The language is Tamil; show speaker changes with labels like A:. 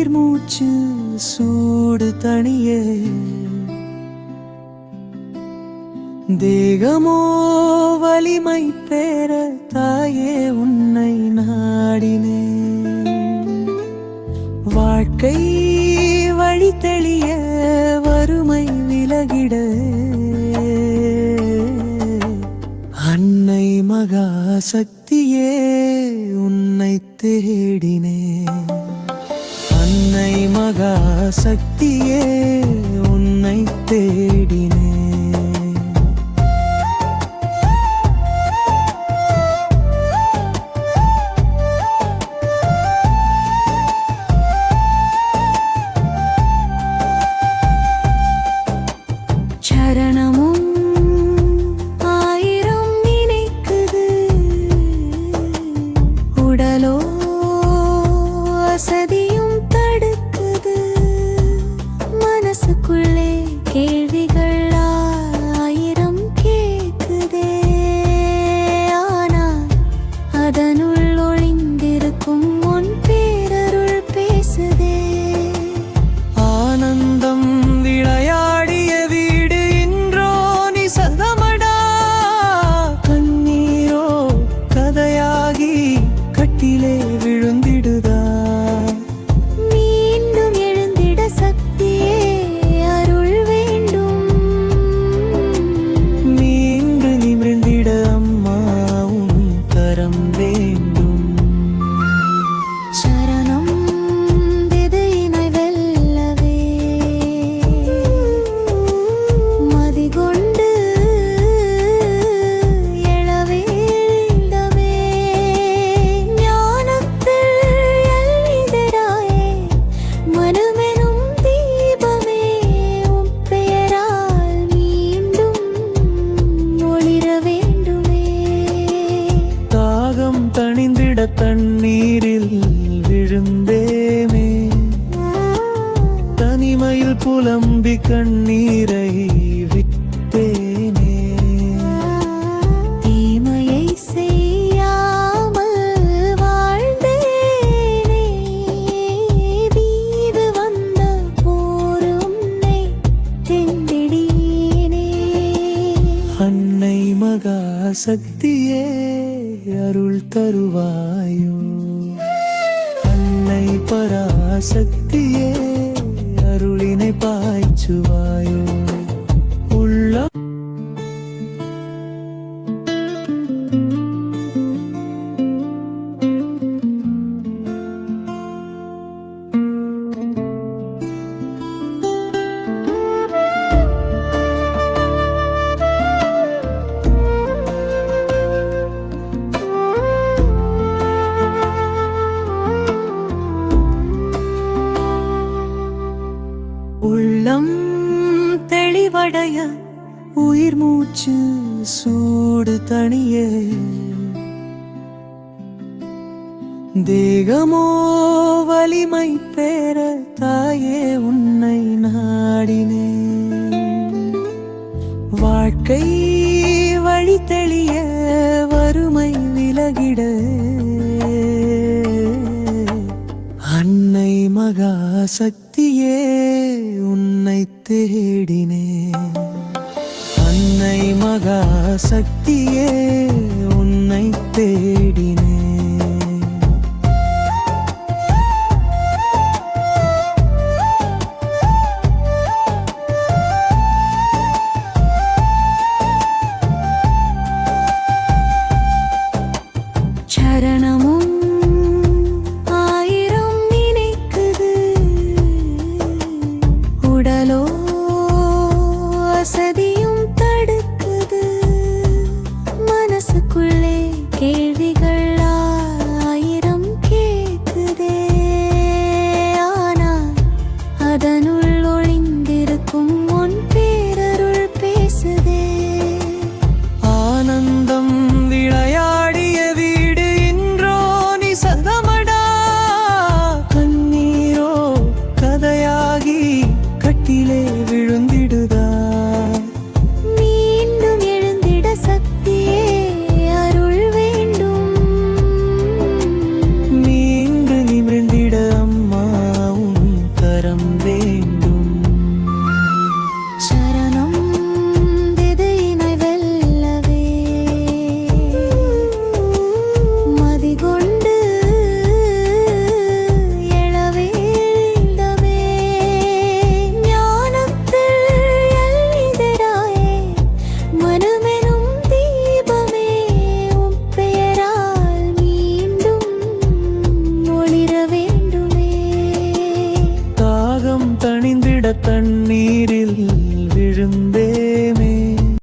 A: உயிர் மூச்சு சூடு தனியே. தேகமோ வலிமை பேர தாயே உன்னை நாடினே. வாழ்க்கை வழி தெளிய வறுமை விலகிட. அன்னை மகா சக்தியே உன்னை தேடினேன் மகா சக்தியே உன்னை தேடினே.
B: சரணம் கேள்விகள் ஆயிரம் கேக்குதே. ஆனால் அதனுள் ஒளிந்திருக்கும்
A: முன்பே தண்ணீரில் விழுந்தேமே தனிமையில் புலம்பி கண்ணீரை விட்டேனே.
B: தீமையை செய்யாமல் வாழ்ந்தேனே. தீவு வந்த போர் உன்னை தெண்டிடியேனே
A: அன்னை மகா சக்தியே. അരുൾ തരുവായോ? അന്നൈ പരാശക്തിയേ അരുളിനെ പായിച്ചുവായോ? தெளிவடைய உயிர் மூச்சு சூடு தனிய. தேகமோ வலிமை பெற தாயே உன்னை நாடினே. வாழ்க்கை வழி தெளிய வறுமை விலகிட. அன்னை மகா சக்தியே உன்னை தேடினே. மகா சக்தியே